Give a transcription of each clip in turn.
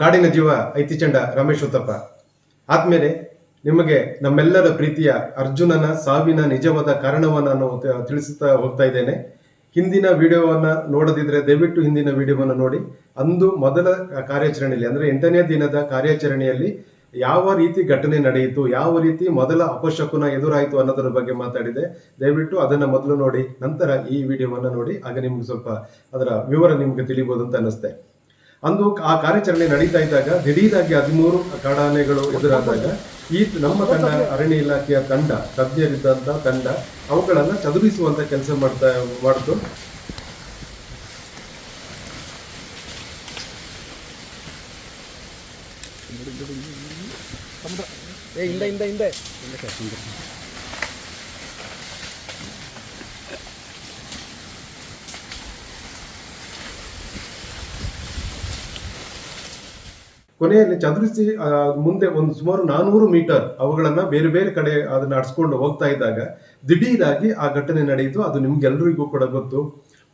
ಕಾಡಿನ ಜೀವ ಐತಿಚಂಡ ರಮೇಶ್ ಉತ್ತಪ್ಪ. ಆದ್ಮೇಲೆ ನಿಮಗೆ ನಮ್ಮೆಲ್ಲರ ಪ್ರೀತಿಯ ಅರ್ಜುನನ ಸಾವಿನ ನಿಜವಾದ ಕಾರಣವನ್ನು ನಾನು ತಿಳಿಸುತ್ತಾ ಹೋಗ್ತಾ ಇದ್ದೇನೆ. ಹಿಂದಿನ ವಿಡಿಯೋವನ್ನು ನೋಡದಿದ್ರೆ ದಯವಿಟ್ಟು ಹಿಂದಿನ ವಿಡಿಯೋವನ್ನು ನೋಡಿ. ಅಂದು ಮೊದಲ ಕಾರ್ಯಾಚರಣೆಯಲ್ಲಿ, ಅಂದ್ರೆ ಎಂಟನೇ ದಿನದ ಕಾರ್ಯಾಚರಣೆಯಲ್ಲಿ ಯಾವ ರೀತಿ ಘಟನೆ ನಡೆಯಿತು, ಯಾವ ರೀತಿ ಮೊದಲ ಅಪಶಕುನ ಎದುರಾಯಿತು ಅನ್ನೋದರ ಬಗ್ಗೆ ಮಾತಾಡಿದೆ. ದಯವಿಟ್ಟು ಅದನ್ನ ಮೊದಲು ನೋಡಿ, ನಂತರ ಈ ವಿಡಿಯೋವನ್ನು ನೋಡಿ. ಆಗ ನಿಮ್ಗೆ ಸ್ವಲ್ಪ ಅದರ ವಿವರ ನಿಮ್ಗೆ ತಿಳಿಬೋದು ಅಂತ ಅನ್ನಿಸ್ತೆ. ಅಂದು ಆ ಕಾರ್ಯಾಚರಣೆ ನಡೀತಾ ಇದ್ದಾಗ ದಿಢೀರಾಗಿ ಹದಿಮೂರು ಕಾಡಾನೆಗಳು ಎದುರಾದಾಗ ಈ ನಮ್ಮ ತಂಡ, ಅರಣ್ಯ ಇಲಾಖೆಯ ತಂಡ, ತಜ್ಞರಿದ್ದಂತ ತಂಡ, ಅವುಗಳನ್ನ ಚದುರಿಸುವಂತ ಕೆಲಸ ಮಾಡ್ತಾ ಮಾಡಿದ್ರು ಹಿಂದೆ ಹಿಂದೆ ಹಿಂದೆ. ಕೊನೆಯಲ್ಲಿ ಚದುರಿಸಿ ಮುಂದೆ ಒಂದು ಸುಮಾರು ನಾನೂರು ಮೀಟರ್ ಅವುಗಳನ್ನ ಬೇರೆ ಬೇರೆ ಕಡೆ ಅದನ್ನ ಅಡ್ಸ್ಕೊಂಡು ಹೋಗ್ತಾ ಇದ್ದಾಗ ದಿಢೀರಾಗಿ ಆ ಘಟನೆ ನಡೆಯಿತು. ಅದು ನಿಮ್ಗೆಲ್ರಿಗೂ ಕೂಡ ಗೊತ್ತು.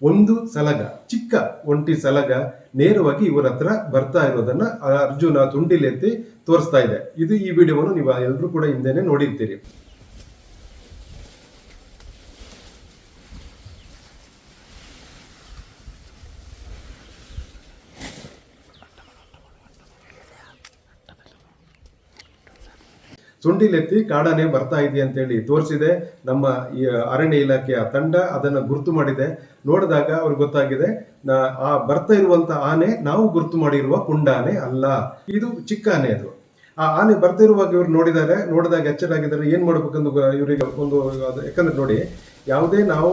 ಒಂದು ಸಲಗ, ಚಿಕ್ಕ ಒಂಟಿ ಸಲಗ ನೇರವಾಗಿ ಇವರ ಹತ್ರ ಬರ್ತಾ ಇರೋದನ್ನ ಅರ್ಜುನ ತುಂಡಿಲೆತ್ತಿ ತೋರಿಸ್ತಾ ಇದೆ. ಇದು ಈ ವಿಡಿಯೋವನ್ನು ನೀವು ಎಲ್ಲರೂ ಕೂಡ ಹಿಂದೆನೆ ನೋಡಿರ್ತೀರಿ. ಸುಂಡಿಲೆತ್ತಿ ಕಾಡಾನೆ ಬರ್ತಾ ಇದೆ ಅಂತೇಳಿ ತೋರಿಸಿದೆ. ನಮ್ಮ ಈ ಅರಣ್ಯ ಇಲಾಖೆಯ ತಂಡ ಅದನ್ನು ಗುರುತು ಮಾಡಿದೆ. ನೋಡಿದಾಗ ಅವ್ರಿಗೆ ಗೊತ್ತಾಗಿದೆ ಆ ಬರ್ತಾ ಇರುವಂತ ಆನೆ ನಾವು ಗುರುತು ಮಾಡಿರುವ ಕುಂಡಾನೆ ಅಲ್ಲ. ಇದು ಚಿಕ್ಕ ಆನೆ ಅದು. ಆ ಆನೆ ಬರ್ತಿರುವಾಗ ಇವ್ರು ನೋಡಿದ್ದಾರೆ, ನೋಡಿದಾಗ ಎಚ್ಚರಾಗಿದ್ದಾರೆ. ಏನ್ ಮಾಡ್ಬೇಕಂದು ಇವರಿಗೆ ಒಂದು ಯಾಕಂದ್ರೆ ನೋಡಿ, ಯಾವುದೇ ನಾವು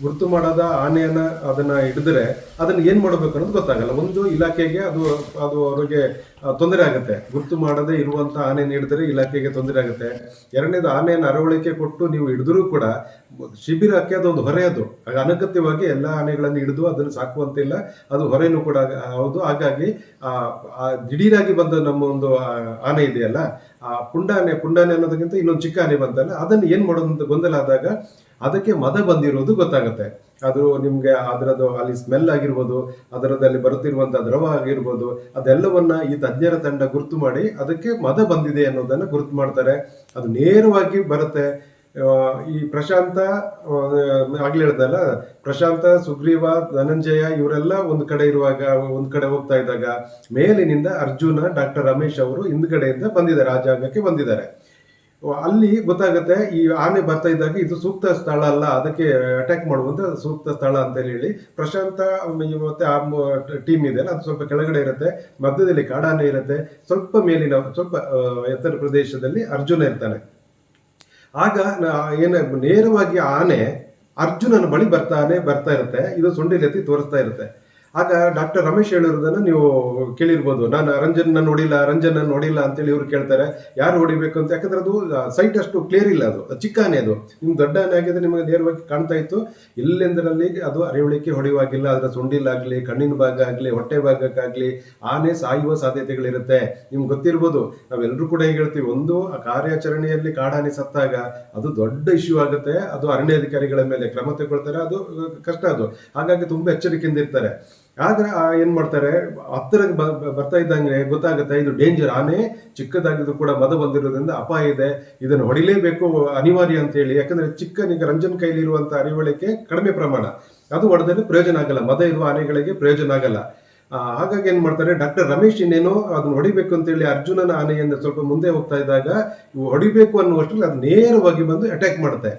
ಗುರುತು ಮಾಡದ ಆನೆಯನ್ನ ಅದನ್ನ ಹಿಡಿದ್ರೆ ಅದನ್ನ ಏನ್ ಮಾಡಬೇಕು ಅನ್ನೋದು ಗೊತ್ತಾಗಲ್ಲ. ಒಂದು ಇಲಾಖೆಗೆ ಅದು ಅದು ಅವರಿಗೆ ತೊಂದರೆ ಆಗುತ್ತೆ. ಗುರುತು ಮಾಡದೆ ಇರುವಂತ ಆನೆ ಹಿಡಿದ್ರೆ ಇಲಾಖೆಗೆ ತೊಂದರೆ ಆಗುತ್ತೆ. ಎರಡನೇದು ಆನೆಯನ್ನು ಅರವಳಿಕೆ ಕೊಟ್ಟು ನೀವು ಹಿಡಿದ್ರೂ ಕೂಡ ಶಿಬಿರಕ್ಕೆ ಅದೊಂದು ಹೊರೆ ಅದು. ಆಗ ಅನಗತ್ಯವಾಗಿ ಎಲ್ಲ ಆನೆಗಳನ್ನು ಹಿಡಿದು ಅದನ್ನು ಸಾಕುವಂತಿಲ್ಲ ಅದು ಹೊರೆನೂ ಕೂಡ ಹೌದು. ಹಾಗಾಗಿ, ಆ ದಿಢೀರಾಗಿ ಬಂದ ನಮ್ಮ ಒಂದು ಆನೆ ಇದೆಯಲ್ಲ, ಆ, ಪುಂಡಾನೆ ಪುಂಡಾನೆ ಅನ್ನೋದಕ್ಕಿಂತ ಇನ್ನೊಂದು ಚಿಕ್ಕ ಆನೆ ಬಂತಲ್ಲ, ಅದನ್ನು ಏನ್ ಮಾಡೋದಂತ ಗೊಂದಲ ಆದಾಗ ಅದಕ್ಕೆ ಮದ ಬಂದಿರೋದು ಗೊತ್ತಾಗುತ್ತೆ. ಅದು ನಿಮಗೆ ಅದರದ್ದು ಅಲ್ಲಿ ಸ್ಮೆಲ್ ಆಗಿರ್ಬೋದು ಅದರದಲ್ಲಿ ಬರುತ್ತಿರುವಂತಹ ದ್ರವ ಆಗಿರ್ಬೋದು, ಅದೆಲ್ಲವನ್ನ ಈ ತಜ್ಞರ ತಂಡ ಗುರುತು ಮಾಡಿ ಅದಕ್ಕೆ ಮದ ಬಂದಿದೆ ಅನ್ನೋದನ್ನ ಗುರುತು ಮಾಡ್ತಾರೆ. ಅದು ನೇರವಾಗಿ ಬರುತ್ತೆ. ಈ ಪ್ರಶಾಂತ ಆಗ್ಲಿ ಹೇಳ್ದಲ್ಲ, ಪ್ರಶಾಂತ, ಸುಗ್ರೀವ, ಧನಂಜಯ ಇವರೆಲ್ಲ ಒಂದು ಕಡೆ ಇರುವಾಗ, ಒಂದ್ ಕಡೆ ಹೋಗ್ತಾ ಇದ್ದಾಗ ಮೇಲಿನಿಂದ ಅರ್ಜುನ, ಡಾಕ್ಟರ್ ರಮೇಶ್ ಅವರು ಹಿಂದ್ಗಡೆಯಿಂದ ಬಂದಿದ್ದಾರೆ, ಆ ಜಾಗಕ್ಕೆ ಬಂದಿದ್ದಾರೆ. ಅಲ್ಲಿ ಗೊತ್ತಾಗುತ್ತೆ, ಈ ಆನೆ ಬರ್ತಾ ಇದ್ದಾಗ ಇದು ಸೂಕ್ತ ಸ್ಥಳ ಅಲ್ಲ, ಅದಕ್ಕೆ ಅಟ್ಯಾಕ್ ಮಾಡುವಂತ ಸೂಕ್ತ ಸ್ಥಳ ಅಂತ ಹೇಳಿ. ಪ್ರಶಾಂತ ಮತ್ತೆ ಆ ಟೀಮ್ ಇದೆ ಅದು ಸ್ವಲ್ಪ ಕೆಳಗಡೆ ಇರುತ್ತೆ, ಮಧ್ಯದಲ್ಲಿ ಕಾಡಾನೆ ಇರುತ್ತೆ, ಸ್ವಲ್ಪ ಮೇಲಿನ, ಸ್ವಲ್ಪ ಎತ್ತರ ಪ್ರದೇಶದಲ್ಲಿ ಅರ್ಜುನ ಇರ್ತಾನೆ. ಆಗ ಏನ, ನೇರವಾಗಿ ಆನೆ ಅರ್ಜುನನ ಬಳಿ ಬರ್ತಾನೆ, ಬರ್ತಾ ಇರುತ್ತೆ, ಇದು ಸೊಂಡಿಲೆತ್ತಿ ತೋರಿಸ್ತಾ ಇರುತ್ತೆ. ಆಗ ಡಾಕ್ಟರ್ ರಮೇಶ್ ಹೇಳಿರೋದನ್ನ ನೀವು ಕೇಳಿರ್ಬೋದು. ನಾನು ರಂಜನ್ ನೋಡಿಲ್ಲ ರಂಜನ್ ನೋಡಿಲ್ಲ ಅಂತೇಳಿ ಇವ್ರು ಕೇಳ್ತಾರೆ. ಯಾರು ಹೊಡಿಬೇಕು ಅಂತ? ಯಾಕಂದ್ರೆ ಅದು ಸೈಟ್ ಅಷ್ಟು ಕ್ಲಿಯರ್ ಇಲ್ಲ ಅದು. ಚಿಕ್ಕಾನೆ ಅದು. ನಿಮ್ಗೆ ದೊಡ್ಡ ಆನೆ ಆಗಿದ್ರೆ ನಿಮಗೆ ನೇರವಾಗಿ ಕಾಣ್ತಾ ಇತ್ತು. ಎಲ್ಲೆಂದರಲ್ಲಿ ಅದು ಅರಿವಳಿಕೆ ಹೊಡೆಯುವಾಗಿಲ್ಲ. ಅದರ ಸೊಂಡಿಲಾಗ್ಲಿ, ಕಣ್ಣಿನ ಭಾಗ ಆಗಲಿ, ಹೊಟ್ಟೆ ಭಾಗಕ್ಕಾಗಲಿ ಆನೆ ಸಾಯುವ ಸಾಧ್ಯತೆಗಳಿರುತ್ತೆ. ನಿಮ್ಗೆ ಗೊತ್ತಿರ್ಬೋದು. ನಾವೆಲ್ಲರೂ ಕೂಡ ಹೇಗೆ ಹೇಳ್ತೀವಿ. ಒಂದು, ಆ ಕಾರ್ಯಾಚರಣೆಯಲ್ಲಿ ಕಾಡಾನೆ ಸತ್ತಾಗ ಅದು ದೊಡ್ಡ ಇಶ್ಯೂ ಆಗುತ್ತೆ. ಅದು ಅರಣ್ಯ ಅಧಿಕಾರಿಗಳ ಮೇಲೆ ಕ್ರಮ ತಗೊಳ್ತಾರೆ ಅದು ಕಷ್ಟ ಅದು. ಹಾಗಾಗಿ ತುಂಬಾ ಎಚ್ಚರಿಕೆಯಿಂದ ಇರ್ತಾರೆ. ಆದ್ರೆ ಏನ್ ಮಾಡ್ತಾರೆ? ಹತ್ತಿರ ಬರ್ತಾ ಇದ್ದಂಗೆ ಗೊತ್ತಾಗುತ್ತೆ, ಇದು ಡೇಂಜರ್ ಆನೆ, ಚಿಕ್ಕದಾಗಿದ್ದು ಕೂಡ ಮದ ಬಂದಿರೋದ್ರಿಂದ ಅಪಾಯ ಇದೆ, ಇದನ್ನು ಹೊಡಿಲೇಬೇಕು ಅನಿವಾರ್ಯ ಅಂತ ಹೇಳಿ ಯಾಕಂದ್ರೆ ಚಿಕ್ಕನಿಗೆ ರಂಜನ್ ಕೈಲಿ ಇರುವಂತ ಅರಿವಳಿಕೆ ಕಡಿಮೆ ಪ್ರಮಾಣ. ಅದು ಹೊಡೆದಲ್ಲಿ ಪ್ರಯೋಜನ ಆಗಲ್ಲ, ಮದ ಇರುವ ಆನೆಗಳಿಗೆ ಪ್ರಯೋಜನ ಆಗಲ್ಲ. ಹಾಗಾಗಿ ಏನ್ ಮಾಡ್ತಾರೆ, ಡಾಕ್ಟರ್ ರಮೇಶ್ ಇನ್ನೇನೋ ಅದನ್ನ ಹೊಡಿಬೇಕು ಅಂತೇಳಿ ಅರ್ಜುನನ ಆನೆಯಿಂದ ಸ್ವಲ್ಪ ಮುಂದೆ ಹೋಗ್ತಾ ಇದ್ದಾಗ ಹೊಡಿಬೇಕು ಅನ್ನುವಷ್ಟರಲ್ಲಿ ಅದು ನೇರವಾಗಿ ಬಂದು ಅಟ್ಯಾಕ್ ಮಾಡುತ್ತೆ.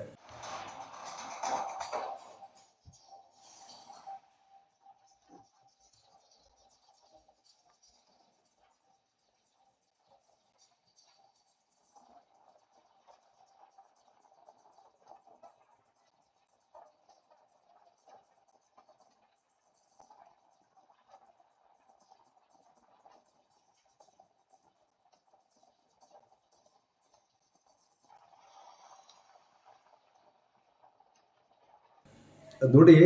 ನೋಡಿ,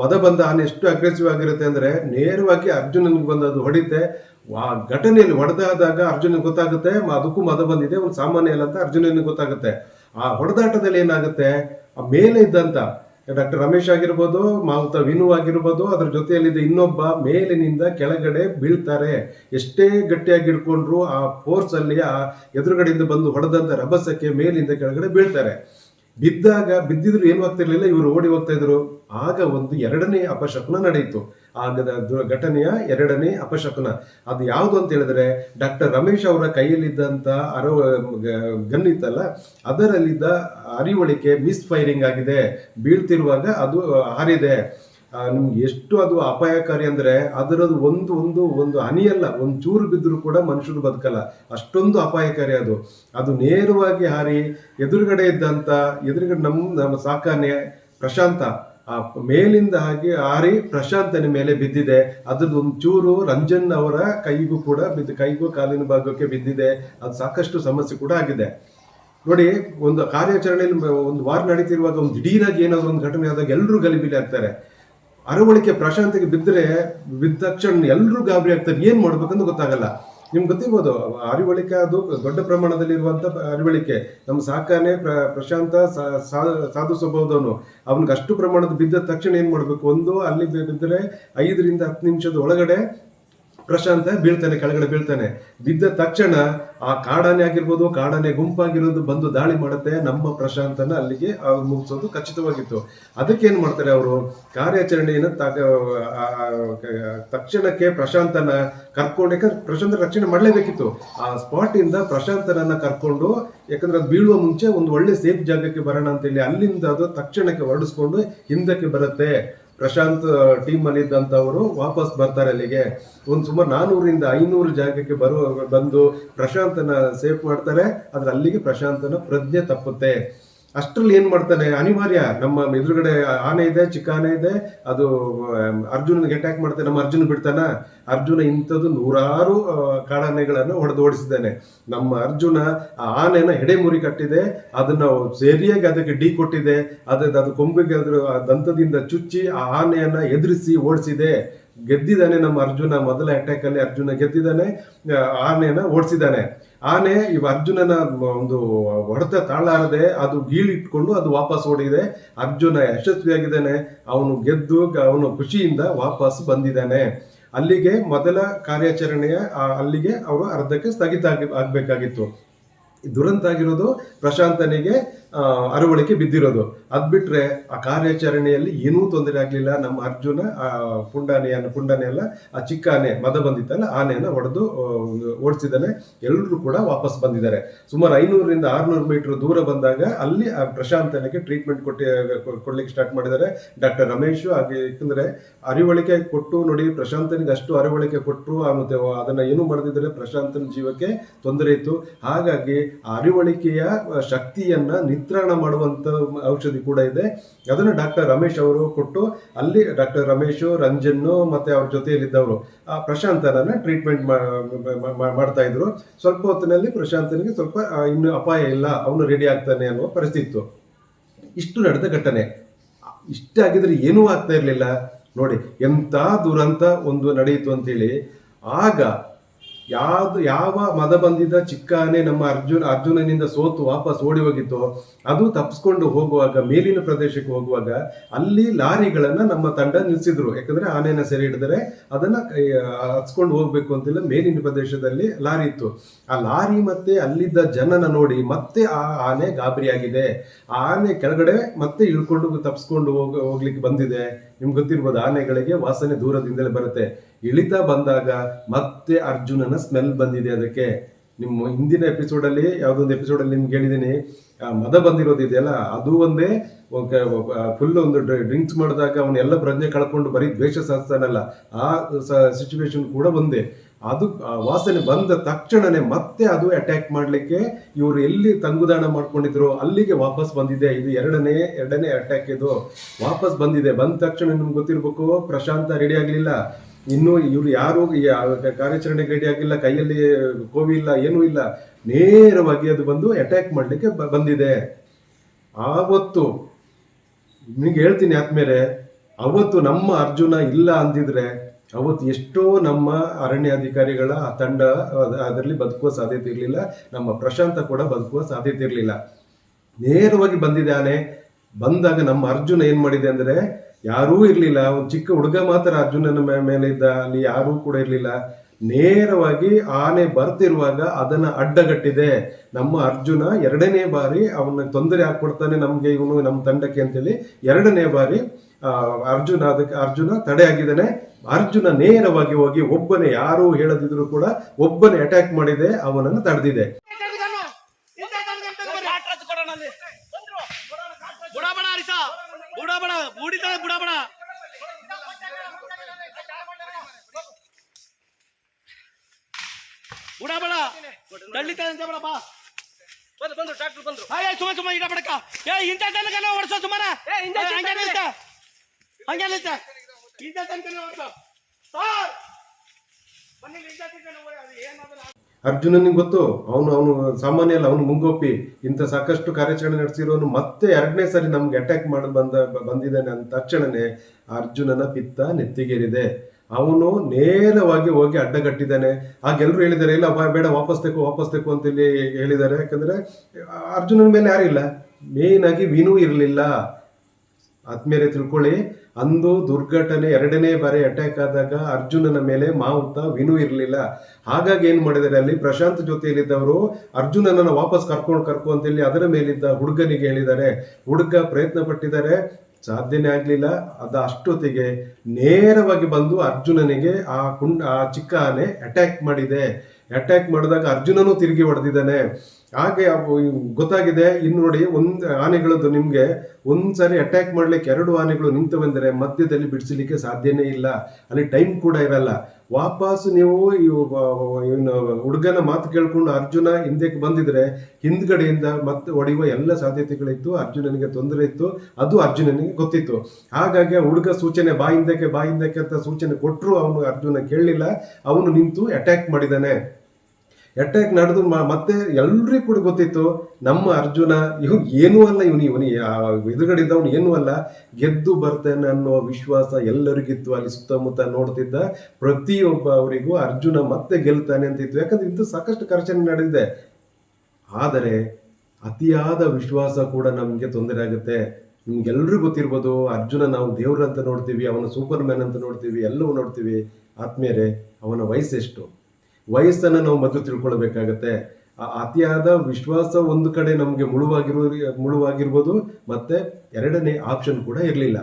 ಮದ ಬಂದ ಆನೆ ಎಷ್ಟು ಅಗ್ರೆಸಿವ್ ಆಗಿರುತ್ತೆ ಅಂದ್ರೆ ನೇರವಾಗಿ ಅರ್ಜುನನಿಗೆ ಬಂದು ಅದು ಹೊಡಿತೆ. ಆ ಘಟನೆಯಲ್ಲಿ ಹೊಡೆದಾದಾಗ ಅರ್ಜುನನಿಗೆ ಗೊತ್ತಾಗುತ್ತೆ ಅದಕ್ಕೂ ಮದ ಬಂದಿದೆ, ಒಂದು ಸಾಮಾನ್ಯ ಇಲ್ಲ ಅಂತ ಅರ್ಜುನನಿಗೆ ಗೊತ್ತಾಗುತ್ತೆ. ಆ ಹೊಡೆದಾಟದಲ್ಲಿ ಏನಾಗುತ್ತೆ? ಆ ಮೇಲೆ ಇದ್ದಂತ ಡಾಕ್ಟರ್ ರಮೇಶ್ ಆಗಿರ್ಬೋದು, ಮಾವುತ ವಿನು ಆಗಿರ್ಬೋದು, ಅದ್ರ ಜೊತೆಯಲ್ಲಿದ್ದ ಇನ್ನೊಬ್ಬ ಮೇಲಿನಿಂದ ಕೆಳಗಡೆ ಬೀಳ್ತಾರೆ. ಎಷ್ಟೇ ಗಟ್ಟಿಯಾಗಿ ಹಿಡ್ಕೊಂಡ್ರು ಆ ಫೋರ್ಸ್ ಅಲ್ಲಿ, ಆ ಎದುರುಗಡೆಯಿಂದ ಬಂದು ಹೊಡೆದಂತ ರಭಸಕ್ಕೆ ಮೇಲಿಂದ ಕೆಳಗಡೆ ಬೀಳ್ತಾರೆ. ಬಿದ್ದಾಗ ಬಿದ್ದಿದ್ರು ಏನು ಆಗ್ತಿರ್ಲಿಲ್ಲ ಇವರು ಓಡಿ ಹೋಗ್ತಾ ಇದ್ರು. ಆಗ ಒಂದು ಎರಡನೇ ಅಪಶಕುನ ನಡೆಯಿತು. ಆಗ ಘಟನೆಯ ಎರಡನೇ ಅಪಶಕುನ. ಅದು ಯಾವುದು ಅಂತ ಹೇಳಿದ್ರೆ, ಡಾಕ್ಟರ್ ರಮೇಶ್ ಅವರ ಕೈಯಲ್ಲಿದ್ದಂತ ಅರವ ಗ- ಗನ್ ಇತ್ತಲ್ಲ, ಅದರಲ್ಲಿದ್ದ ಅರಿವಳಿಕೆ ಮಿಸ್ ಫೈರಿಂಗ್ ಆಗಿದೆ. ಬೀಳ್ತಿರುವಾಗ ಅದು ಹಾರಿದೆ. ನಿಮ್ಗೆ ಎಷ್ಟು ಅದು ಅಪಾಯಕಾರಿ ಅಂದ್ರೆ ಅದರದ್ದು ಒಂದು ಒಂದು ಒಂದು ಹನಿಯಲ್ಲ, ಒಂದು ಚೂರು ಬಿದ್ದರೂ ಕೂಡ ಮನುಷ್ಯರು ಬದುಕಲ್ಲ. ಅಷ್ಟೊಂದು ಅಪಾಯಕಾರಿ ಅದು. ಅದು ನೇರವಾಗಿ ಹಾರಿ ಎದುರುಗಡೆ ಇದ್ದಂತ, ಎದುರುಗಡೆ ನಮ್ಮ ನಮ್ಮ ಸಾಕಾನೆ ಪ್ರಶಾಂತ, ಆ ಮೇಲಿಂದ ಹಾಗೆ ಹಾರಿ ಪ್ರಶಾಂತನ ಮೇಲೆ ಬಿದ್ದಿದೆ. ಅದ್ರದ್ದು ಒಂದು ಚೂರು ರಂಜನ್ ಅವರ ಕೈಗೂ ಕೂಡ ಬಿದ್ದು, ಕೈಗೂ ಕಾಲಿನ ಭಾಗಕ್ಕೆ ಬಿದ್ದಿದೆ. ಅದು ಸಾಕಷ್ಟು ಸಮಸ್ಯೆ ಕೂಡ ಆಗಿದೆ. ನೋಡಿ, ಒಂದು ಕಾರ್ಯಾಚರಣೆಯಲ್ಲಿ ಒಂದು ವಾರ ನಡೀತಿರುವಾಗ ಒಂದು ದಿಢೀರಾಗಿ ಏನಾದರೂ ಒಂದು ಘಟನೆ ಆದಾಗ ಎಲ್ಲರೂ ಗಲಿಬಿಲಿ ಆಗ್ತಾರೆ. ಅರವಳಿಕೆ ಪ್ರಶಾಂತಿಗೆ ಬಿದ್ದರೆ ಬಿದ್ದ ತಕ್ಷಣ ಎಲ್ಲರೂ ಗಾಬರಿ ಆಗ್ತಾರೆ. ಏನ್ ಮಾಡ್ಬೇಕಂತ ಗೊತ್ತಾಗಲ್ಲ. ನಿಮ್ಗೆ ಗೊತ್ತಿರ್ಬೋದು, ಅರಿವಳಿಕೆ ಅದು ದೊಡ್ಡ ಪ್ರಮಾಣದಲ್ಲಿ ಇರುವಂತ ಅರಿವಳಿಕೆ. ನಮ್ಮ ಸಾಕಾನೆ ಪ್ರ- ಪ್ರಶಾಂತ ಸಾಧು ಸ್ವಭಾವದವನು. ಅವನಿಗೆ ಅಷ್ಟು ಪ್ರಮಾಣದ ಬಿದ್ದ ತಕ್ಷಣ ಏನು ಮಾಡಬೇಕು? ಒಂದು, ಅಲ್ಲಿ ಬಿದ್ದರೆ ಐದರಿಂದ ಹತ್ತು ನಿಮಿಷದ ಒಳಗಡೆ ಪ್ರಶಾಂತ ಬೀಳ್ತಾನೆ, ಕೆಳಗಡೆ ಬೀಳ್ತಾನೆ. ಬಿದ್ದ ತಕ್ಷಣ ಆ ಕಾಡಾನೆ ಆಗಿರ್ಬೋದು, ಕಾಡಾನೆ ಗುಂಪಾಗಿರೋದು ಬಂದು ದಾಳಿ ಮಾಡುತ್ತೆ. ನಮ್ಮ ಪ್ರಶಾಂತನ ಅಲ್ಲಿಗೆ ಮುಗಿಸೋದು ಖಚಿತವಾಗಿತ್ತು. ಅದಕ್ಕೆ ಏನ್ ಮಾಡ್ತಾರೆ ಅವರು? ಕಾರ್ಯಾಚರಣೆಯನ್ನು ತಕ್ಷಣಕ್ಕೆ ಪ್ರಶಾಂತನ ಕರ್ಕೊಂಡು, ಯಾಕಂದ್ರೆ ಪ್ರಶಾಂತ ರಕ್ಷಣೆ ಮಾಡಲೇಬೇಕಿತ್ತು. ಆ ಸ್ಪಾಟ್ ಇಂದ ಪ್ರಶಾಂತನನ್ನ ಕರ್ಕೊಂಡು, ಯಾಕಂದ್ರೆ ಅದು ಬೀಳುವ ಮುಂಚೆ ಒಂದು ಒಳ್ಳೆ ಸೇಫ್ ಜಾಗಕ್ಕೆ ಬರೋಣ ಅಂತೇಳಿ ಅಲ್ಲಿಂದ ಅದು ತಕ್ಷಣಕ್ಕೆ ಹೊರಡಿಸ್ಕೊಂಡು ಹಿಂದಕ್ಕೆ ಬರುತ್ತೆ. ಪ್ರಶಾಂತ್ ಟೀಮ್ ಅಲ್ಲಿ ಇದ್ದಂಥವರು ವಾಪಸ್ ಬರ್ತಾರೆ ಅಲ್ಲಿಗೆ. ಒಂದು ಸುಮಾರು ನಾನೂರಿಂದ ಐನೂರು ಜಾಗಕ್ಕೆ ಬರುವ ಬಂದು ಪ್ರಶಾಂತನ ಸೇಫ್ ಮಾಡ್ತಾರೆ. ಆದ್ರೆ ಅಲ್ಲಿಗೆ ಪ್ರಶಾಂತನ ಪ್ರಜ್ಞೆ ತಪ್ಪುತ್ತೆ. ಅಷ್ಟ್ರಲ್ಲಿ ಏನ್ ಮಾಡ್ತಾನೆ? ಅನಿವಾರ್ಯ. ನಮ್ಮ ಎದುರುಗಡೆ ಆನೆ ಇದೆ, ಚಿಕ್ಕ ಆನೆ ಇದೆ. ಅದು ಅರ್ಜುನನಿಗೆ ಅಟ್ಯಾಕ್ ಮಾಡ್ತಾನೆ ನಮ್ಮ ಅರ್ಜುನ ಬಿಡ್ತಾನ? ಅರ್ಜುನ ಇಂಥದ್ದು ನೂರಾರು ಕಾಡಾನೆಗಳನ್ನು ಹೊಡೆದು ಓಡಿಸಿದ್ದಾನೆ. ನಮ್ಮ ಅರ್ಜುನ ಆ ಆನೆನ ಹೆಡೆಮುರಿ ಕಟ್ಟಿದೆ. ಅದನ್ನ ಸರಿಯಾಗಿ ಅದಕ್ಕೆ ಡಿ ಕೊಟ್ಟಿದೆ. ಅದ, ಅದು ಕೊಂಬಿಗೆ ಅದ್ರ ದಂತದಿಂದ ಚುಚ್ಚಿ ಆ ಆನೆಯನ್ನ ಎದುರಿಸಿ ಓಡಿಸಿದೆ. ಗೆದ್ದಿದ್ದಾನೆ ನಮ್ಮ ಅರ್ಜುನ. ಮೊದಲ ಅಟ್ಯಾಕ್ ಅಲ್ಲಿ ಅರ್ಜುನ ಗೆದ್ದಿದ್ದಾನೆ. ಆನೆಯನ್ನ ಓಡಿಸಿದ್ದಾನೆ. ಆನೆ, ಇವ ಅರ್ಜುನನ ಒಂದು ಹೊಡೆತ ತಾಳಾರದೆ ಅದು ಗೀಳಿಟ್ಕೊಂಡು ಅದು ವಾಪಸ್ ಓಡಿದೆ. ಅರ್ಜುನ ಯಶಸ್ವಿಯಾಗಿದ್ದಾನೆ. ಅವನು ಗೆದ್ದು ಅವನು ಖುಷಿಯಿಂದ ವಾಪಸ್ ಬಂದಿದ್ದಾನೆ. ಅಲ್ಲಿಗೆ ಮೊದಲ ಕಾರ್ಯಾಚರಣೆಯ ಅಲ್ಲಿಗೆ ಅವರು ಅರ್ಧಕ್ಕೆ ಸ್ಥಗಿತ ಆಗಿ, ಆಗಬೇಕಾಗಿತ್ತು. ದುರಂತ ಆಗಿರೋದು ಪ್ರಶಾಂತನಿಗೆ. ಅರವಳಿಕೆ ಬಿದ್ದಿರೋದು. ಅದ್ ಬಿಟ್ರೆ ಆ ಕಾರ್ಯಾಚರಣೆಯಲ್ಲಿ ಏನೂ ತೊಂದರೆ ಆಗ್ಲಿಲ್ಲ. ನಮ್ಮ ಅರ್ಜುನ, ಆ ಪುಂಡಾನೆಯನ್ನು ಪುಂಡಾನೆ ಅಲ್ಲ, ಆ ಚಿಕ್ಕ ಆನೆ, ಮದ ಬಂದಿತ್ತಲ್ಲ, ಆನೆಯನ್ನ ಹೊಡೆದು ಓಡಿಸಿದ್ದಾನೆ. ಎಲ್ಲರೂ ಕೂಡ ವಾಪಸ್ ಬಂದಿದ್ದಾರೆ. ಸುಮಾರು ಐನೂರರಿಂದ ಆರುನೂರು ಮೀಟರ್ ದೂರ ಬಂದಾಗ ಅಲ್ಲಿ, ಆ ಪ್ರಶಾಂತನಿಗೆ ಟ್ರೀಟ್ಮೆಂಟ್ ಕೊಟ್ಟಿ ಕೊಡ್ಲಿಕ್ಕೆ ಸ್ಟಾರ್ಟ್ ಮಾಡಿದ್ದಾರೆ. ಡಾಕ್ಟರ್ ರಮೇಶ್, ಹಾಗೆ ಯಾಕಂದ್ರೆ ಅರಿವಳಿಕೆ ಕೊಟ್ಟು ನೋಡಿ, ಪ್ರಶಾಂತನಿಗೆ ಅಷ್ಟು ಅರಿವಳಿಕೆ ಕೊಟ್ಟರು ಅವನು ತೆ- ಅದನ್ನ ಏನು ಮಾಡದಿದ್ರೆ ಪ್ರಶಾಂತನ ಜೀವಕ್ಕೆ ತೊಂದರೆ ಇತ್ತು. ಹಾಗಾಗಿ ಆ ಅರಿವಳಿಕೆಯ ಶಕ್ತಿಯನ್ನ ನಿತ್ರಾಣ ಮಾಡುವಂತ ಔಷಧಿ ಕೂಡ ಇದೆ. ಅದನ್ನ ಡಾಕ್ಟರ್ ರಮೇಶ್ ಅವರು ಕೊಟ್ಟು ಅಲ್ಲಿ ಡಾಕ್ಟರ್ ರಮೇಶ್, ರಂಜನ್ನು ಮತ್ತೆ ಅವ್ರ ಜೊತೆಯಲ್ಲಿದ್ದವರು, ಆ ಪ್ರಶಾಂತನನ್ನ ಟ್ರೀಟ್ಮೆಂಟ್ ಮಾಡ್ತಾ ಇದ್ರು. ಸ್ವಲ್ಪ ಹೊತ್ತಿನಲ್ಲಿ ಪ್ರಶಾಂತನಿಗೆ ಸ್ವಲ್ಪ ಇನ್ನು ಅಪಾಯ ಇಲ್ಲ, ಅವನು ರೆಡಿ ಆಗ್ತಾನೆ ಅನ್ನುವ ಪರಿಸ್ಥಿತಿ ಇಷ್ಟು ನಡೆದ ಘಟನೆ. ಇಷ್ಟಾಗಿದ್ರೆ ಏನೂ ಆಗ್ತಾ ಇರಲಿಲ್ಲ. ನೋಡಿ ಎಂಥ ದುರಂತ ಒಂದು ನಡೆಯಿತು ಅಂತೇಳಿ, ಆಗ ಯಾವ್ದು, ಯಾವ ಮದ ಬಂದಿದ್ದ ಚಿಕ್ಕಾನೆ ನಮ್ಮ ಅರ್ಜುನ, ಅರ್ಜುನನಿಂದ ಸೋತು ವಾಪಸ್ ಓಡಿ ಹೋಗಿತ್ತು, ಅದು ತಪ್ಪಿಸ್ಕೊಂಡು ಹೋಗುವಾಗ, ಮೇಲಿನ ಪ್ರದೇಶಕ್ಕೆ ಹೋಗುವಾಗ, ಅಲ್ಲಿ ಲಾರಿಗಳನ್ನ ನಮ್ಮ ತಂಡ ನಿಲ್ಸಿದ್ರು. ಯಾಕಂದ್ರೆ ಆನೆನ ಸೆರೆ ಹಿಡಿದರೆ ಅದನ್ನ ಹಚ್ಕೊಂಡು ಹೋಗ್ಬೇಕು ಅಂತಿಲ್ಲ, ಮೇಲಿನ ಪ್ರದೇಶದಲ್ಲಿ ಲಾರಿ ಇತ್ತು. ಆ ಲಾರಿ ಮತ್ತೆ ಅಲ್ಲಿದ್ದ ಜನನ ನೋಡಿ ಮತ್ತೆ ಆ ಆನೆ ಗಾಬರಿಯಾಗಿದೆ. ಆ ಆನೆ ಕೆಳಗಡೆ ಮತ್ತೆ ಇಳ್ಕೊಂಡು ತಪ್ಪಿಸ್ಕೊಂಡು ಹೋಗ, ಹೋಗ್ಲಿಕ್ಕೆ ಬಂದಿದೆ. ನಿಮ್ಗೆ ಗೊತ್ತಿರ್ಬೋದು, ಆನೆಗಳಿಗೆ ವಾಸನೆ ದೂರದಿಂದಲೇ ಬರುತ್ತೆ. ಇಳಿತಾ ಬಂದಾಗ ಮತ್ತೆ ಅರ್ಜುನನ ಸ್ಮೆಲ್ ಬಂದಿದೆ ಅದಕ್ಕೆ. ನಿಮ್ಮ ಹಿಂದಿನ ಎಪಿಸೋಡಲ್ಲಿ ಎಪಿಸೋಡ್ ಅಲ್ಲಿ ನಿಮ್ಗೆ ಹೇಳಿದ್ದೀನಿ ಮದ ಬಂದಿರೋದಿದೆಯಲ್ಲ ಅದು ಒಂದೇ ಫುಲ್ ಒಂದು ಡ್ರಿಂಕ್ಸ್ ಮಾಡಿದಾಗ ಅವನೆಲ್ಲ ಪ್ರಜ್ಞೆ ಕಳ್ಕೊಂಡು ಬರೀ ದ್ವೇಷ ಸಾಧಿಸ್ತಾನಲ್ಲ ಆ ಸಿಚುವೇಶನ್ ಕೂಡ ಒಂದೇ. ಅದು ವಾಸನೆ ಬಂದ ತಕ್ಷಣನೇ ಮತ್ತೆ ಅದು ಅಟ್ಯಾಕ್ ಮಾಡ್ಲಿಕ್ಕೆ ಇವರು ಎಲ್ಲಿ ತಂಗುದಾಣ ಮಾಡ್ಕೊಂಡಿದ್ರು, ಅಲ್ಲಿಗೆ ವಾಪಸ್ ಬಂದಿದೆ, ಇದು ಎರಡನೇ ಎರಡನೇ ಅಟ್ಯಾಕ್ ಇದು. ವಾಪಸ್ ಬಂದಿದೆ, ಬಂದ ತಕ್ಷಣ ನಿಮ್ಗೆ ಗೊತ್ತಿರ್ಬೇಕು, ಪ್ರಶಾಂತ ರೆಡಿ ಆಗಲಿಲ್ಲ. ಇನ್ನು ಇವ್ರು ಯಾರು ಕಾರ್ಯಾಚರಣೆಗೆ ರೆಡಿ ಆಗಿಲ್ಲ, ಕೈಯಲ್ಲಿ ಕೋವಿ ಇಲ್ಲ, ಏನೂ ಇಲ್ಲ. ನೇರವಾಗಿ ಅದು ಬಂದು ಅಟ್ಯಾಕ್ ಮಾಡ್ಲಿಕ್ಕೆ ಬಂದಿದೆ. ಆವತ್ತು, ನಿಮ್ಗೆ ಹೇಳ್ತೀನಿ ಆದ್ಮೇಲೆ, ಅವತ್ತು ನಮ್ಮ ಅರ್ಜುನ ಇಲ್ಲ ಅಂದಿದ್ರೆ ಅವತ್ತು ಎಷ್ಟೋ ನಮ್ಮ ಅರಣ್ಯಾಧಿಕಾರಿಗಳ ತಂಡ ಅದರಲ್ಲಿ ಬದುಕುವ ಸಾಧ್ಯತೆ ಇರಲಿಲ್ಲ. ನಮ್ಮ ಪ್ರಶಾಂತ ಕೂಡ ಬದುಕುವ ಸಾಧ್ಯತೆ ಇರಲಿಲ್ಲ. ನೇರವಾಗಿ ಬಂದಿದ್ದಾನೆ ಬಂದಾಗ ನಮ್ಮ ಅರ್ಜುನ ಏನು ಮಾಡಿದೆ ಅಂದರೆ, ಯಾರೂ ಇರಲಿಲ್ಲ. ಒಂದು ಚಿಕ್ಕ ಹುಡುಗ ಮಾತ್ರ ಅರ್ಜುನನ ಮೇಲೆ ಇದ್ದ ಅಲ್ಲಿ ಯಾರೂ ಕೂಡ ಇರಲಿಲ್ಲ. ನೇರವಾಗಿ ಆನೆ ಬರ್ತಿರುವಾಗ ಅದನ್ನ ಅಡ್ಡಗಟ್ಟಿದೆ. ನಮ್ಮ ಅರ್ಜುನ ಎರಡನೇ ಬಾರಿ ಅವನ ತೊಂದರೆ ಹಾಕ್ಕೊಡ್ತಾನೆ ನಮಗೆ ಇವನು ನಮ್ಮ ತಂಡಕ್ಕೆ ಅಂತೇಳಿ ಎರಡನೇ ಬಾರಿ ಅರ್ಜುನ ಅದಕ್ಕೆ, ಅರ್ಜುನ ತಡೆ ಆಗಿದ್ದಾನೆ. ಅರ್ಜುನ ನೇರವಾಗಿ ಹೋಗಿ ಒಬ್ಬನೇ ಯಾರು ಹೇಳದಿದ್ರು ಕೂಡ ಒಬ್ಬನೇ ಅಟ್ಯಾಕ್ ಮಾಡಿದೆ ಅವನನ್ನು ತಡೆದಿದೆ. ಬುಡಾಬಡ ಅಂತ ಬಡ ಬಾ ಬಂದ್ರು ಬಂದ್ರು ಡಾಕ್ಟರ್ ಬಂದ್ರು ಸುಮ್ಮ ಸುಮ್ಮ ಇಡ ಬಡಕ ಏ ಇಂಥ ತನಕ ನಾವು ಓಡಿಸೋ ಸುಮಾರ? ಏ, injection ಹಂಗೆ ತಗೊಳ್ಳಿ. ನಿಲ್ತ ಹಂಗೆ ನಿಲ್ತ ಅರ್ಜುನನಿಗೆ ಗೊತ್ತು? ಅವನು ಅವನು ಸಾಮಾನ್ಯ ಅಲ್ಲ, ಅವನು ಮುಂಗೋಪಿ. ಇಂಥ ಸಾಕಷ್ಟು ಕಾರ್ಯಾಚರಣೆ ನಡೆಸಿರೋನು ಮತ್ತೆ ಎರಡನೇ ಸಾರಿ ನಮ್ಗೆ ಅಟ್ಯಾಕ್ ಮಾಡಿ ಬಂದ, ಬಂದಿದ್ದಾನೆ ಅಂತ ತಕ್ಷಣನೇ ಅರ್ಜುನನ ಪಿತ್ತ ನೆತ್ತಿಗೇರಿದೆ. ಅವನು ನೇರವಾಗಿ ಹೋಗಿ ಅಡ್ಡಗಟ್ಟಿದ್ದಾನೆ. ಆಗೆಲ್ಲರೂ ಹೇಳಿದ್ದಾರೆ ಇಲ್ಲ ಬೇಡ, ವಾಪಸ್ ತೆಕ್ಕು, ವಾಪಸ್ ತೆಕೋ ಅಂತೇಳಿ ಹೇಳಿದ್ದಾರೆ ಯಾಕಂದ್ರೆ ಅರ್ಜುನನ ಮೇಲೆ ಯಾರಿಲ್ಲ ಆಗಿ ವಿನು ಇರಲಿಲ್ಲ. ಆದ್ಮೇಲೆ ತಿಳ್ಕೊಳ್ಳಿ, ಅಂದು ದುರ್ಘಟನೆ, ಎರಡನೇ ಬಾರಿ ಅಟ್ಯಾಕ್ ಆದಾಗ ಅರ್ಜುನನ ಮೇಲೆ ಮಾವುತ, ವಿನು ಇರಲಿಲ್ಲ. ಹಾಗಾಗಿ ಏನು ಮಾಡಿದರೆ ಅಲ್ಲಿ? ಪ್ರಶಾಂತ್ ಜೊತೆಯಲ್ಲಿದ್ದವರು ಅರ್ಜುನನನ್ನ ವಾಪಸ್ ಕರ್ಕೊಂಡು ಕರ್ಕೊ ಅಂತೇಳಿ ಅದರ ಮೇಲಿದ್ದ ಹುಡುಗನಿಗೆ ಹೇಳಿದ್ದಾರೆ. ಹುಡುಗ ಪ್ರಯತ್ನ ಪಟ್ಟಿದ್ದಾರೆ. ಸಾಧ್ಯನೇ ಆಗಲಿಲ್ಲ. ಅದು ಅಷ್ಟೊತ್ತಿಗೆ ನೇರವಾಗಿ ಬಂದು ಅರ್ಜುನನಿಗೆ ಆ ಕುಂಡ್, ಆ ಚಿಕ್ಕ ಆನೆ ಅಟ್ಯಾಕ್ ಮಾಡಿದೆ. ಅಟ್ಯಾಕ್ ಮಾಡಿದಾಗ ಅರ್ಜುನನು ತಿರುಗಿ ಹೊಡೆದಿದ್ದಾನೆ. ಹಾಗೆ ಗೊತ್ತಾಗಿದೆ. ಇನ್ನು ನೋಡಿ ಒಂದು ಆನೆಗಳದ್ದು ನಿಮ್ಗೆ ಒಂದ್ಸರಿ ಅಟ್ಯಾಕ್ ಮಾಡ್ಲಿಕ್ಕೆ ಎರಡು ಆನೆಗಳು ನಿಂತು ಬಂದರೆ ಮಧ್ಯದಲ್ಲಿ ಬಿಡಿಸಲಿಕ್ಕೆ ಸಾಧ್ಯನೇ ಇಲ್ಲ. ಅಲ್ಲಿ ಟೈಮ್ ಕೂಡ ಇರಲ್ಲ. ವಾಪಸ್ ನೀವು ಇವು ಇವನು ಹುಡುಗನ ಮಾತು ಕೇಳ್ಕೊಂಡು ಅರ್ಜುನ ಹಿಂದಕ್ಕೆ ಬಂದಿದ್ರೆ ಹಿಂದ್ಗಡೆಯಿಂದ ಮತ್ತೆ ಒಡೆಯುವ ಎಲ್ಲ ಸಾಧ್ಯತೆಗಳಿತ್ತು. ಅರ್ಜುನನಿಗೆ ತೊಂದರೆ ಇತ್ತು. ಅದು ಅರ್ಜುನನಿಗೆ ಗೊತ್ತಿತ್ತು. ಹಾಗಾಗಿ ಹುಡುಗ ಸೂಚನೆ ಬಾಯಿಂದಕ್ಕೆ ಬಾಯಿಂದಕ್ಕೆ ಅಂತ ಸೂಚನೆ ಕೊಟ್ಟರು ಅವನು ಅರ್ಜುನ ಕೇಳಲಿಲ್ಲ. ಅವನು ನಿಂತು ಅಟ್ಯಾಕ್ ಮಾಡಿದ್ದಾನೆ ಅಟ್ಯಾಕ್ ನಡೆದು ಮತ್ತೆ ಎಲ್ರಿಗೂ ಕೂಡ ಗೊತ್ತಿತ್ತು, ನಮ್ಮ ಅರ್ಜುನ ಇವ್ ಏನೂ ಅಲ್ಲ ಇವನು ಇವನು ಎದುರುಗಡೆ ಇದ್ದವನು ಏನೂ ಅಲ್ಲ. ಗೆದ್ದು ಬರ್ತೇನೆ ಅನ್ನೋ ವಿಶ್ವಾಸ ಎಲ್ಲರಿಗಿತ್ತು. ಅಲ್ಲಿ ಸುತ್ತಮುತ್ತ ನೋಡ್ತಿದ್ದ ಪ್ರತಿಯೊಬ್ಬ ಅವರಿಗೂ ಅರ್ಜುನ ಮತ್ತೆ ಗೆಲ್ತಾನೆ ಅಂತಿತ್ತು. ಯಾಕಂದ್ರೆ ಇಂಥ ಸಾಕಷ್ಟು ಖರ್ಚನೆ ನಡೆದಿದೆ. ಆದರೆ ಅತಿಯಾದ ವಿಶ್ವಾಸ ಕೂಡ ನಮಗೆ ತೊಂದರೆ ಆಗುತ್ತೆ. ನಿಮ್ಗೆಲ್ರಿಗೂ ಗೊತ್ತಿರ್ಬೋದು, ಅರ್ಜುನ ನಾವು ದೇವ್ರ ಅಂತ ನೋಡ್ತೀವಿ, ಅವನ ಸೂಪರ್ ಮ್ಯಾನ್ ಅಂತ ನೋಡ್ತೀವಿ, ಎಲ್ಲವೂ ನೋಡ್ತೀವಿ. ಆದ್ಮೇಲೆ ಅವನ ವಯಸ್ಸೆಷ್ಟು? ವಯಸ್ಸನ್ನ ನಾವು ಮೊದಲು ತಿಳ್ಕೊಳ್ಬೇಕಾಗತ್ತೆ. ಅತಿಯಾದ ವಿಶ್ವಾಸ ಒಂದು ಕಡೆ ನಮಗೆ ಮುಳುವಾಗಿರೋ, ಮುಳುವಾಗಿರ್ಬೋದು, ಮತ್ತೆ ಎರಡನೇ ಆಪ್ಷನ್ ಕೂಡ ಇರಲಿಲ್ಲ.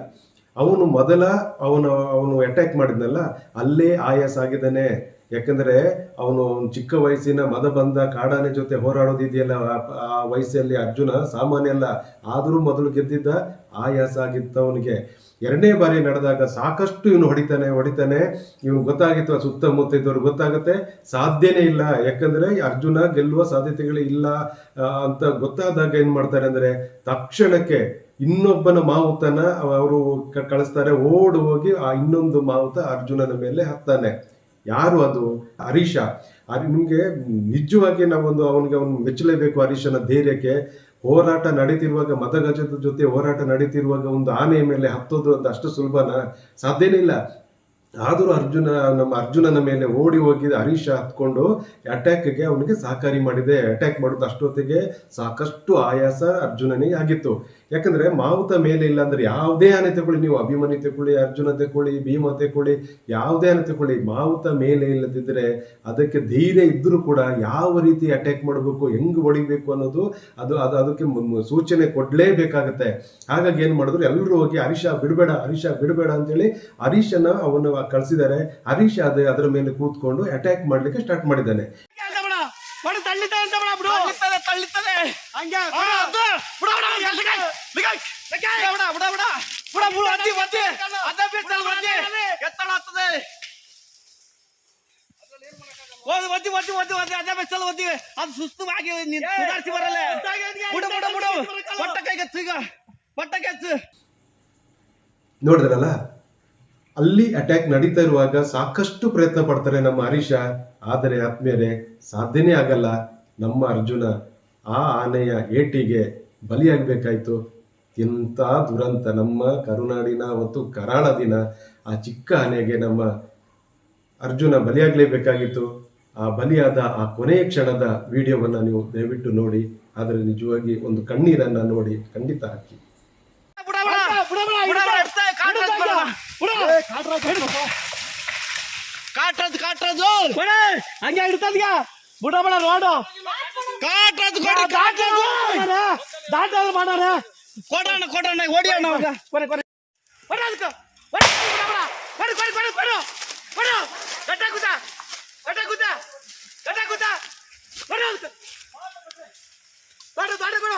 ಅವನು ಮೊದಲ, ಅವನು ಅವನು ಅಟ್ಯಾಕ್ ಮಾಡಿದ್ನಲ್ಲ, ಅಲ್ಲೇ ಆಯಾಸ ಆಗಿದ್ದಾನೆ. ಯಾಕಂದ್ರೆ ಅವನು ಚಿಕ್ಕ ವಯಸ್ಸಿನ ಮದ ಬಂದ ಕಾಡಾನೆ ಜೊತೆ ಹೋರಾಡೋದಿದೆಯಲ್ಲ ಆ- ವಯಸ್ಸಲ್ಲಿ ಅರ್ಜುನ ಸಾಮಾನ್ಯ ಅಲ್ಲ, ಆದರೂ ಮೊದಲು ಗೆದ್ದಿದ್ದ ಆಯಾಸ ಆಗಿತ್ತು ಅವನಿಗೆ ಎರಡನೇ ಬಾರಿ ನಡೆದಾಗ ಸಾಕಷ್ಟು ಇವನು ಹೊಡಿತಾನೆ ಹೊಡಿತಾನೆ. ಇವನು ಗೊತ್ತಾಗಿತ್ತು ಸುತ್ತಮುತ್ತ ಇದ್ದವ್ರು ಗೊತ್ತಾಗುತ್ತೆ. ಸಾಧ್ಯನೇ ಇಲ್ಲ. ಯಾಕಂದ್ರೆ ಅರ್ಜುನ ಗೆಲ್ಲುವ ಸಾಧ್ಯತೆಗಳು ಇಲ್ಲ ಅಂತ ಗೊತ್ತಾದಾಗ ಏನು ಮಾಡ್ತಾರೆ ಅಂದ್ರೆ ತಕ್ಷಣಕ್ಕೆ ಇನ್ನೊಬ್ಬನ ಮಾವುತನ ಅವರು ಕಳಿಸ್ತಾರೆ. ಓಡಿ ಹೋಗಿ ಆ ಇನ್ನೊಂದು ಮಾವುತ ಅರ್ಜುನನ ಮೇಲೆ ಹತ್ತಾನೆ. ಯಾರು ಅದು? ಹರೀಶ. ನಿಮಗೆ ನಿಜವಾಗಿ ನಾವೊಂದು ಅವನಿಗೆ ಅವನು ಮೆಚ್ಚಲೇಬೇಕು ಹರೀಶನ ಧೈರ್ಯಕ್ಕೆ. ಹೋರಾಟ ನಡೀತಿರುವಾಗ, ಮತಗಜದ ಜೊತೆ ಹೋರಾಟ ನಡೀತಿರುವಾಗ ಒಂದು ಆನೆಯ ಮೇಲೆ ಹತ್ತೋದು ಅಂತ ಅಷ್ಟು ಸುಲಭನ ಸಾಧ್ಯನೇ ಇಲ್ಲ. ಆದರೂ ಅರ್ಜುನ, ನಮ್ಮ ಅರ್ಜುನನ ಮೇಲೆ ಓಡಿ ಹೋಗಿ ಹರೀಶ ಹತ್ಕೊಂಡು ಅಟ್ಯಾಕ್ಗೆ ಅವನಿಗೆ ಸಹಕಾರಿ ಮಾಡಿದೆ. ಅಟ್ಯಾಕ್ ಮಾಡೋದು ಅಷ್ಟೊತ್ತಿಗೆ ಸಾಕಷ್ಟು ಆಯಾಸ ಅರ್ಜುನನಿಗೆ ಆಗಿತ್ತು. ಯಾಕಂದ್ರೆ ಮಾವುತ ಮೇಲೆ ಇಲ್ಲ ಅಂದ್ರೆ ಯಾವುದೇ ಆನೆ ತಗೊಳ್ಳಿ, ನೀವು ಅಭಿಮನ್ಯು ತಗೊಳ್ಳಿ, ಅರ್ಜುನ ತಗೊಳ್ಳಿ, ಭೀಮ ತಗೊಳ್ಳಿ, ಯಾವುದೇ ಆನೆ ತಗೊಳ್ಳಿ, ಮಾವುತ ಮೇಲೆ ಇಲ್ಲದಿದ್ರೆ ಅದಕ್ಕೆ ಧೈರ್ಯ ಇದ್ರೂ ಕೂಡ ಯಾವ ರೀತಿ ಅಟ್ಯಾಕ್ ಮಾಡಬೇಕು, ಹೆಂಗ್ ಹೊಡಿಬೇಕು ಅನ್ನೋದು ಅದು ಅದು ಅದಕ್ಕೆ ಸೂಚನೆ ಕೊಡ್ಲೇಬೇಕಾಗತ್ತೆ. ಹಾಗಾಗಿ ಏನ್ ಮಾಡಿದ್ರು ಎಲ್ಲರೂ ಹೋಗಿ ಹರೀಶ ಬಿಡಬೇಡ ಹರೀಶ ಬಿಡಬೇಡ ಅಂತೇಳಿ ಹರೀಶನ ಅವನು ಕಳಿಸಿದ್ದಾರೆ. ಹರೀಶ ಅದೇ, ಅದರ ಮೇಲೆ ಕೂತ್ಕೊಂಡು ಅಟ್ಯಾಕ್ ಮಾಡ್ಲಿಕ್ಕೆ ಸ್ಟಾರ್ಟ್ ಮಾಡಿದ್ದಾನೆ. ಬಡ ಬಡ ತಳ್ಳಿತಾನೆ ಅಂತ ಬಡ ಬಿಡು ತಳ್ಳಿತ್ತದೆ ತಳ್ಳಿತ್ತದೆ ಹಂಗೆ ಬಡ ಅದು ಬಡ ಬಡ ಎಲ್ರಿಗೂ ಬಿಗ ಬಿಗ ಬುಡ ಬುಡ ಬುಡ ಬುಡ ಬುಡ ಒತ್ತಿ ಒತ್ತಿ ಅದ ಬಿಡ್ತಾನೆ ಒತ್ತಿ ಎತ್ತಡ ಆಗ್ತದೆ ಓದ್ ಒದ್ದಿ ಒದ್ದಿ ಒದ್ದಿ ಒದ್ದಿ ಅದೇ ಬೆಚ್ಚಲ್ ಒದ್ದಿ ಅದು ಸುಸ್ತವಾಗಿ ನೀನ್ ಸುಧಾರಿಸಿ ಬರಲ್ಲ ಬುಡ ಬುಡ ಬುಡ ಬಟ್ಟ ಕೈಗೆತ್ತು ಈಗ ಬಟ್ಟ ಕೆಚ್ಚು ನೋಡಿದ್ರಲ್ಲ ಅಲ್ಲಿ ಅಟ್ಯಾಕ್ ನಡೀತಾ ಇರುವಾಗ ಸಾಕಷ್ಟು ಪ್ರಯತ್ನ ಪಡ್ತಾರೆ ನಮ್ಮ ಹರೀಶ. ಆದರೆ ಆತ್ಮೀಯರೇ, ಸಾಧ್ಯನೇ ಆಗಲ್ಲ. ನಮ್ಮ ಅರ್ಜುನ ಆ ಆನೆಯ ಏಟಿಗೆ ಬಲಿಯಾಗಬೇಕಾಯ್ತು. ಎಂಥ ದುರಂತ. ನಮ್ಮ ಕರುನಾಡಿನ ಮತ್ತು ಕರಾಳ ದಿನ. ಆ ಚಿಕ್ಕ ಆನೆಗೆ ನಮ್ಮ ಅರ್ಜುನ ಬಲಿಯಾಗಲೇಬೇಕಾಗಿತ್ತು. ಆ ಬಲಿಯಾದ ಆ ಕೊನೆಯ ಕ್ಷಣದ ವಿಡಿಯೋವನ್ನು ನೀವು ದಯವಿಟ್ಟು ನೋಡಿ. ಆದರೆ ನಿಜವಾಗಿ ಒಂದು ಕಣ್ಣೀರನ್ನು ನೋಡಿ. ಖಂಡಿತ ಹಾಕಿ. ಕಾಟ್ರದ್ ಕಾಟ್ರದು ಕೊಡೆ ಹಂಗೆ ಹಿಡ್ತದ್ಗ ಬುಡ ಬಡ ರೋಡು ಕಾಟ್ರದ್ ಕೊಡಿ ಕಾಟ್ರದು ದಾಟಲ್ ಮಾಡೋಣ ಕೊಡೋಣ ಕೊಡೋಣ ಹೊಡಿ ಅಣ್ಣ ಅವಾಗ. ಕೊರೆ ಕೊರೆ ಕೊರೆ ಅದಕ್ಕೆ ಕೊರೆ ಕೊರೆ ಕೊರೆ ಕೊರೆ ಕೊರೆ ಕೊರೆ ಗಡ್ಡ ಕೂತ ಗಡ್ಡ ಕೂತ ಗಡ್ಡ ಕೂತ ಕೊರೆ ಅದಕ್ಕೆ ದೊಡ್ಡ ದೊಡ್ಡ ಕೊಡು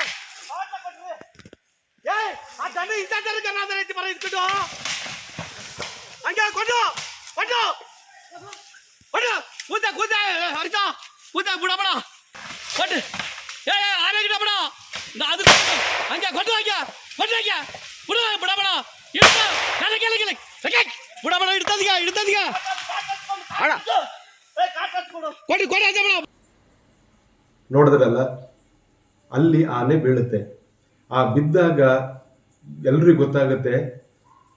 ಏ ಆ ದಂಡ ಹಂಗೆ ಕೊಡು ಕೊಡು ಕೊಡು ಕೂತ ಕೂತ ಹರಿತ. ಕೂತ ಬಿಡ ಬಿಡ. ಕೊಟ್ಟು ಏ ಏ, ಬಿಡ. ಬಿಡ ಅದು. ಹಂಗೆ ಕೊಟ್ಟು ಹಂಗೆ. ಕೊಟ್ಟು ಹಂಗೆ. ಬಿಡು ಬಿಡ ಬಿಡ. ಇಡ್ತ ಕೆಲ ಕೆಲ ಹಂಗೆ ಬಿಡ ಬಿಡ ಇಡ್ತದೀಗ ಇಡ್ತದ್ಗ ಅಣ್ಣ. ಕೊಡಿ ಕೊಡಿ ಅಂಜ ಬಿಡ. ನೋಡಿದ್ರಲ್ಲ ಅಲ್ಲಿ ಆನೆ ಬೀಳುತ್ತೆ. ಆ ಬಿದ್ದಾಗ ಎಲ್ರಿಗೂ ಗೊತ್ತಾಗುತ್ತೆ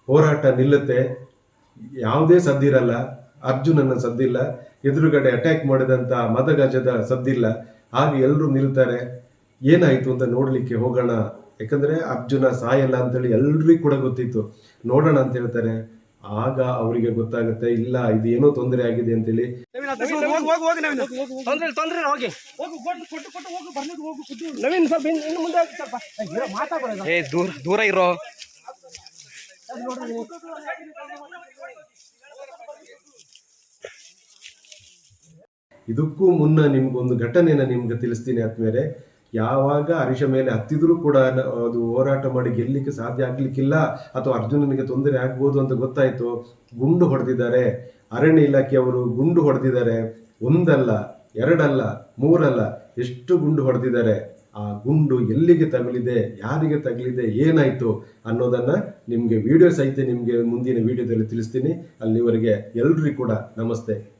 ಹೋರಾಟ ನಿಲ್ಲುತ್ತೆ. ಯಾವುದೇ ಸದ್ದಿರಲ್ಲ ಅರ್ಜುನನ ಸದ್ದಿಲ್ಲ ಎದುರುಗಡೆ ಅಟ್ಯಾಕ್ ಮಾಡಿದಂತ ಮದಗಜದ ಸದ್ದಿಲ್ಲ ಹಾಗೆ ಎಲ್ಲರೂ ನಿಲ್ತಾರೆ. ಏನಾಯ್ತು ಅಂತ ನೋಡ್ಲಿಕ್ಕೆ ಹೋಗೋಣ. ಯಾಕಂದ್ರೆ ಅರ್ಜುನ ಸಾಯಲ್ಲ ಅಂತೇಳಿ ಎಲ್ರಿಗೂ ಕೂಡ ಗೊತ್ತಿತ್ತು. ನೋಡೋಣ ಅಂತ ಹೇಳ್ತಾರೆ. ಆಗ ಅವರಿಗೆ ಗೊತ್ತಾಗುತ್ತೆ ಇಲ್ಲ ಇದು ಏನೋ ತೊಂದರೆ ಆಗಿದೆ ಅಂತೇಳಿ. ತೊಂದ್ರೆ ತೊಂದ್ರೆ ಹೋಗಿ. ಹೋಗು ಕೊಟ್ಟು ಕೊಟ್ಟು ಕೊಟ್ಟು ಹೋಗು ಬರ್ಲಿಕ್ಕೆ ಹೋಗು ಕುದ್ದು. ನವೀನ್ ಸ್ವಲ್ಪ ದೂರ ಇರೋ. ಇದಕ್ಕೂ ಮುನ್ನ ನಿಮ್ಗೊಂದು ಘಟನೆನ ನಿಮ್ಗೆ ತಿಳಿಸ್ತೀನಿ ಆದ್ಮೇಲೆ, ಯಾವಾಗ ಹರೀಶ ಮೇಲೆ ಹತ್ತಿದ್ರು ಕೂಡ ಅದು ಹೋರಾಟ ಮಾಡಿ ಗೆಲ್ಲಿಕ್ಕೆ ಸಾಧ್ಯ ಆಗ್ಲಿಕ್ಕಿಲ್ಲ ಅಥವಾ ಅರ್ಜುನನಿಗೆ ತೊಂದರೆ ಆಗ್ಬೋದು ಅಂತ ಗೊತ್ತಾಯ್ತು, ಗುಂಡು ಹೊಡೆದಿದ್ದಾರೆ. ಅರಣ್ಯ ಇಲಾಖೆಯವರು ಗುಂಡು ಹೊಡೆದಿದ್ದಾರೆ. ಒಂದಲ್ಲ, ಎರಡಲ್ಲ, ಮೂರಲ್ಲ, ಎಷ್ಟು ಗುಂಡು ಹೊಡೆದಿದ್ದಾರೆ? ಆ ಗುಂಡು ಎಲ್ಲಿಗೆ ತಗುಲಿದೆ, ಯಾರಿಗೆ ತಗುಲಿದೆ, ಏನಾಯ್ತು ಅನ್ನೋದನ್ನ ನಿಮಗೆ ವಿಡಿಯೋ ಸಹಿತ ನಿಮಗೆ ಮುಂದಿನ ವಿಡಿಯೋದಲ್ಲಿ ತಿಳಿಸ್ತೀನಿ. ಅಲ್ಲಿವರೆಗೆ ಎಲ್ರಿಗೂ ಕೂಡ ನಮಸ್ತೆ.